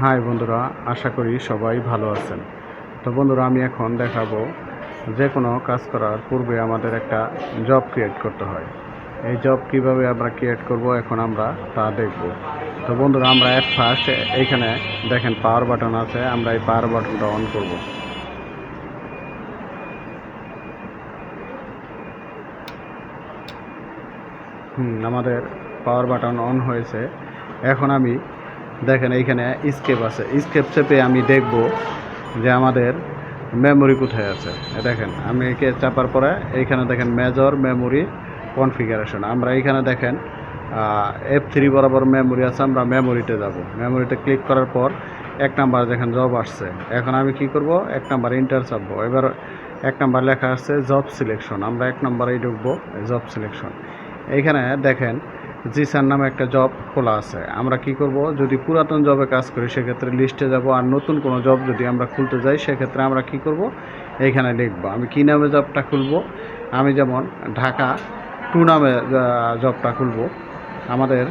High বন্ধুরা, আশা করি সবাই ভালো আছেন। তো বন্ধুরা, আমি এখন দেখাবো যে কোনো কাজ করার পূর্বে আমাদের একটা জব ক্রিয়েট করতে হয়। এই জব কীভাবে আমরা ক্রিয়েট করব এখন আমরা তা দেখব। তো বন্ধুরা, আমরা অ্যাট ফার্স্ট এইখানে দেখেন পাওয়ার বাটন আছে, আমরা এই পাওয়ার বাটনটা অন করব। হুম, আমাদের পাওয়ার বাটন অন হয়েছে। এখন আমি দেখেন এইখানে স্কেপ আছে। স্কেপ চেপে আমি দেখব যে আমাদের মেমোরি কোথায় আছে। দেখেন, আমি একে চাপার পরে এইখানে দেখেন মেজর মেমোরি কনফিগারেশন আমরা এইখানে দেখেন এফ থ্রি বরাবর মেমোরি আছে, আমরা মেমোরিতে যাব। মেমোরিতে ক্লিক করার পর এক নাম্বার দেখেন জব আসছে। এখন আমি কি করব? এক নাম্বার ইন্টার চাপবো। এবার এক নাম্বার লেখা আসছে জব সিলেকশন আমরা এক নাম্বারেই ঢুকবো জব সিলেকশন এইখানে দেখেন জিসান নামে একটা জব খোলা আছে। আমরা কি করব? যদি পুরাতন জবে কাজ করি, সেক্ষেত্রে লিস্টে যাব। আর নতুন কোনো জব যদি আমরা খুলতে যাই, সেক্ষেত্রে আমরা কি করব? এইখানে লিখব। আমি কি নামে জবটা খুলব? আমি যেমন ঢাকা টু নামে জবটা খুলব। আমাদের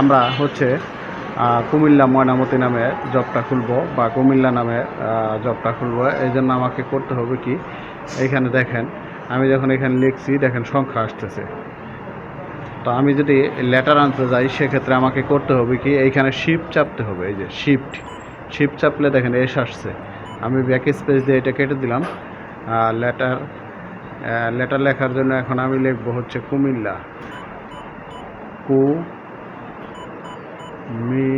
আমরা হচ্ছে কুমিল্লা ময়নামতি নামে জবটা খুলব বা কুমিল্লা নামে জবটা খুলব। এই জন্য আমাকে করতে হবে কি? এইখানে দেখেন, আমি যখন এখানে লিখছি, দেখেন সংখ্যা আসতেছে। তো আমি যদি লেটার আনতে যাই, সেক্ষেত্রে আমাকে করতে হবে কি, এইখানে শিফট চাপতে হবে, এই যে শিফট শিফট চাপলে দেখেন এস আসছে। আমি ব্যাক স্পেস দিয়ে এটা কেটে দিলাম। লেটার লেটার লেখার জন্য এখন আমি লিখব হচ্ছে কুমিল্লা। কু মি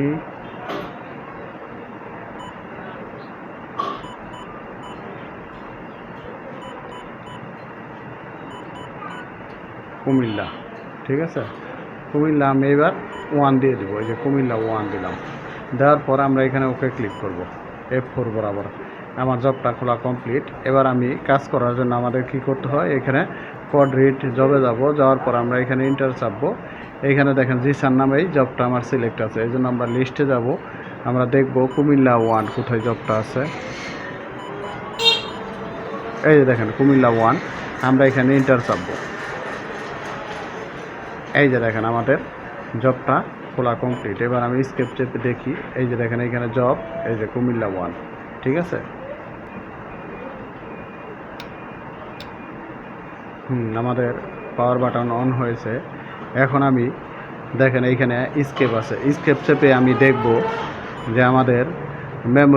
কুমিল্লা। ঠিক আছে? কুমিল্লা আমি এবার ওয়ান দিয়ে দেবো, এই যে কুমিল্লা ওয়ান দিলাম। দেওয়ার পর আমরা এখানে ওকে ক্লিক করব এফ ফোর বরাবর। আমার জবটা খোলা কমপ্লিট এবার আমি কাজ করার জন্য আমাদের কি করতে হয়, এখানে কোড রিড জবে যাব, যাওয়ার পর আমরা এখানে ইন্টার চাপবো। এইখানে দেখেন জিসান নামেই জবটা আমার সিলেক্ট আছে, এই জন্য আমরা লিস্টে যাব। আমরা দেখব কুমিল্লা ওয়ান কোথায় জবটা আছে। এই যে দেখেন কুমিল্লা ওয়ান আমরা এখানে ইন্টার চাপবো। এই যে দেখেন আমাদের জবটা খোলা কমপ্লিট এবার আমি স্কেপ চেপে দেখি, এই যে দেখেন এখানে জব এই যে কুমিল্লা ওয়ান ঠিক আছে? হুম, আমাদের পাওয়ার বাটন অন হয়েছে। এখন আমি দেখেন এইখানে স্কেপ আছে। স্কেপ চেপে আমি দেখব যে আমাদের মেমোরি